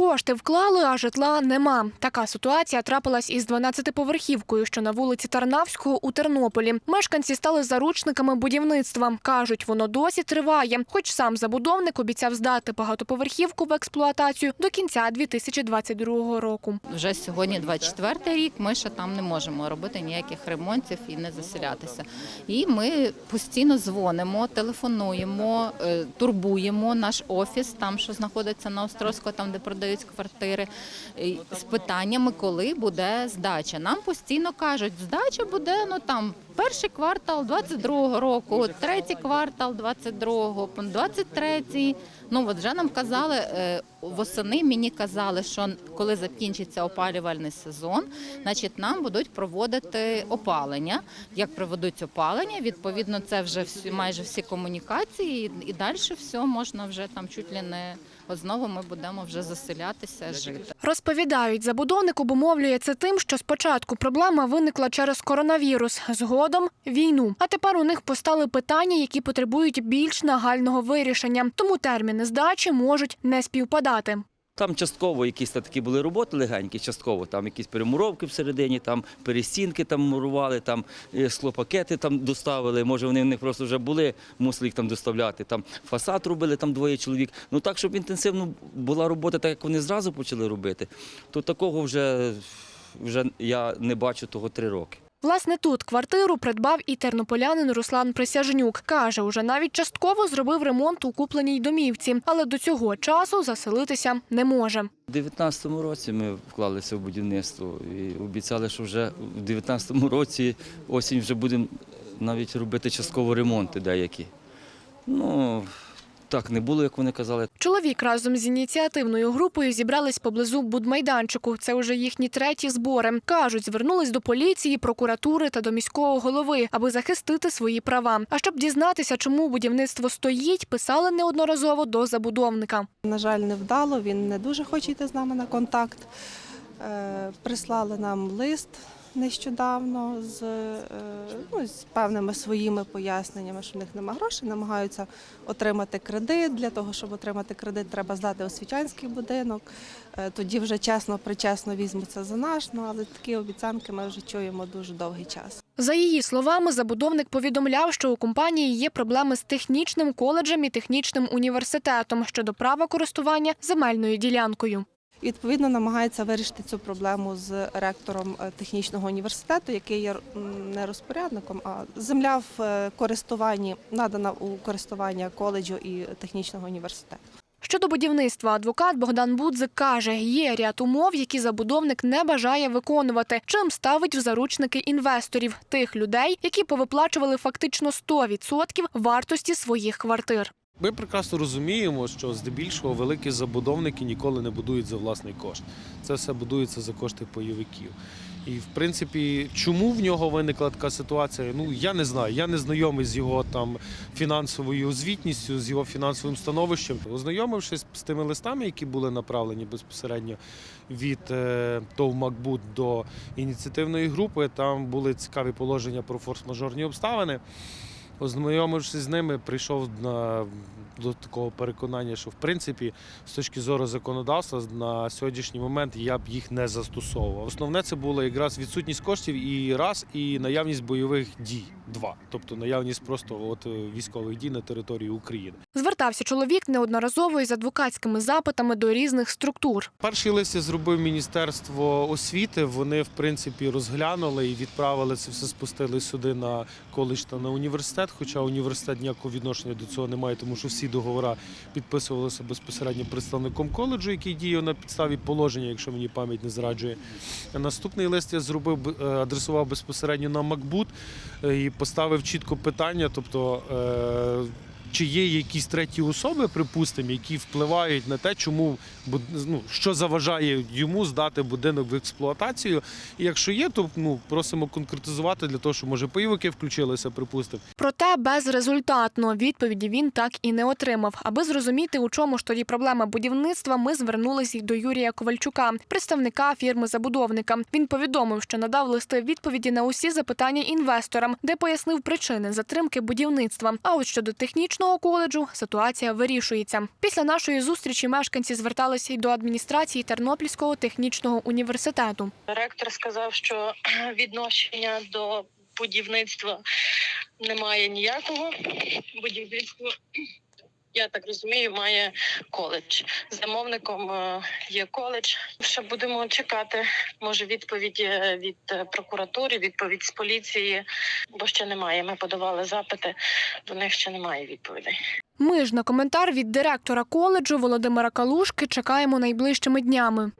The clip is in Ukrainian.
Кошти вклали, а житла нема. Така ситуація трапилась із 12-поверхівкою, що на вулиці Тарнавського у Тернополі. Мешканці стали заручниками будівництва. Кажуть, воно досі триває. Хоч сам забудовник обіцяв здати багатоповерхівку в експлуатацію до кінця 2022 року. Вже сьогодні 24 рік. Ми ще там не можемо робити ніяких ремонтів і не заселятися. І ми постійно дзвонимо, телефонуємо, е, турбуємо наш офіс, там що знаходиться на Острозького, там де продають квартири, з питаннями, коли буде здача. Нам постійно кажуть, здача буде ну там. Перший квартал 22-го року, третій квартал 22-го, 23-й. Ну от вже нам казали е, восени. Мені казали, що коли закінчиться опалювальний сезон, значить нам будуть проводити опалення. Як проведуть опалення, відповідно, це вже всі майже всі комунікації, і, далі все можна вже там чуть ли не знову ми будемо вже заселятися, жити. Розповідають, забудовник обумовлює це тим, що спочатку проблема виникла через коронавірус, згодом війну. А тепер у них постали питання, які потребують більш нагального вирішення. Тому терміни здачі можуть не співпадати. Там частково якісь такі були роботи легенькі, частково там якісь перемуровки всередині, там перестінки там мурували, там е, склопакети там доставили. Може, вони в них просто вже були, мусили їх там доставляти. Там фасад робили там двоє чоловік. Ну так, щоб інтенсивно була робота, так як вони зразу почали робити, то такого вже, вже я не бачу того три роки. Власне, тут квартиру придбав і тернополянин Руслан Присяжнюк. Каже, уже навіть частково зробив ремонт у купленій домівці, але до цього часу заселитися не може. У 2019 році ми вклалися в будівництво і обіцяли, що вже у 2019 році осінь вже будемо навіть робити частково ремонти деякі. Ну, так не було, як вони казали. Чоловік разом з ініціативною групою зібрались поблизу будмайданчику. Це вже їхні треті збори. Кажуть, звернулись до поліції, прокуратури та до міського голови, аби захистити свої права. А щоб дізнатися, чому будівництво стоїть, писали неодноразово до забудовника. На жаль, не вдало. Він не дуже хоче йти з нами на контакт. Е, Прислали нам лист нещодавно з, е, ну, з певними своїми поясненнями, що в них немає грошей, намагаються отримати кредит. Для того, щоб отримати кредит, треба здати освітянський будинок. Е, Тоді вже чесно, причесно візьмуться за наш. Ну але такі обіцянки ми вже чуємо дуже довгий час. За її словами, забудовник повідомляв, що у компанії є проблеми з технічним коледжем і технічним університетом щодо права користування земельною ділянкою. Відповідно, намагається вирішити цю проблему з ректором е, технічного університету, який є не розпорядником, а земля в е, користуванні надана у користування коледжу і технічного університету. Щодо будівництва, адвокат Богдан Будзик каже, є ряд умов, які забудовник не бажає виконувати, чим ставить в заручники інвесторів, тих людей, які повиплачували фактично 100% вартості своїх квартир. Ми прекрасно розуміємо, що здебільшого великі забудовники ніколи не будують за власний кошт. Це все будується за кошти пайовиків. І в принципі, чому в нього виникла така ситуація? Ну я не знаю. Я не знайомий з його там фінансовою звітністю, з його фінансовим становищем. Ознайомившись з тими листами, які були направлені безпосередньо від е, ТОВ Макбут до ініціативної групи, там були цікаві положення про форс-мажорні обставини. Ознайомившись з ними, прийшов на, до такого переконання, що в принципі з точки зору законодавства на сьогоднішній момент я б їх не застосовував. Основне це було якраз відсутність коштів і раз, і наявність бойових дій два, тобто наявність просто от е, військових дій на території України. Звертався чоловік неодноразово із адвокатськими запитами до різних структур. Перший лист я зробив Міністерство освіти. Вони в принципі розглянули і відправили це все, спустили сюди на коледж та на університет. Хоча університет ніякого відношення до цього не має, тому що всі договори підписувалися безпосередньо представником коледжу, який діє на підставі положення, якщо мені пам'ять не зраджує. Наступний лист я зробив е, адресував безпосередньо на Макбут е, і поставив чітко питання, тобто. Чи є якісь треті особи, припустимо, які впливають на те, чому ну, що заважає йому здати будинок в експлуатацію? І якщо є, то ну просимо конкретизувати для того, щоб може пайовики включилися, припустимо. Проте безрезультатно відповіді він так і не отримав. Аби зрозуміти, у чому ж тоді проблема будівництва, ми звернулися до Юрія Ковальчука, представника фірми забудовника. Він повідомив, що надав листи відповіді на усі запитання інвесторам, де пояснив причини затримки будівництва. А от щодо технічного технічного коледжу ситуація вирішується. Після нашої зустрічі мешканці зверталися й до адміністрації Тернопільського технічного університету. Ректор сказав, що відношення до будівництва немає ніякого. Будівництво, я так розумію, має коледж. Замовником е, є коледж. Ще будемо чекати. Може, відповідь е, від е, прокуратури, відповідь з поліції, бо ще немає. Ми подавали запити, до них ще немає відповідей. Ми ж на коментар від директора коледжу Володимира Калушки чекаємо найближчими днями.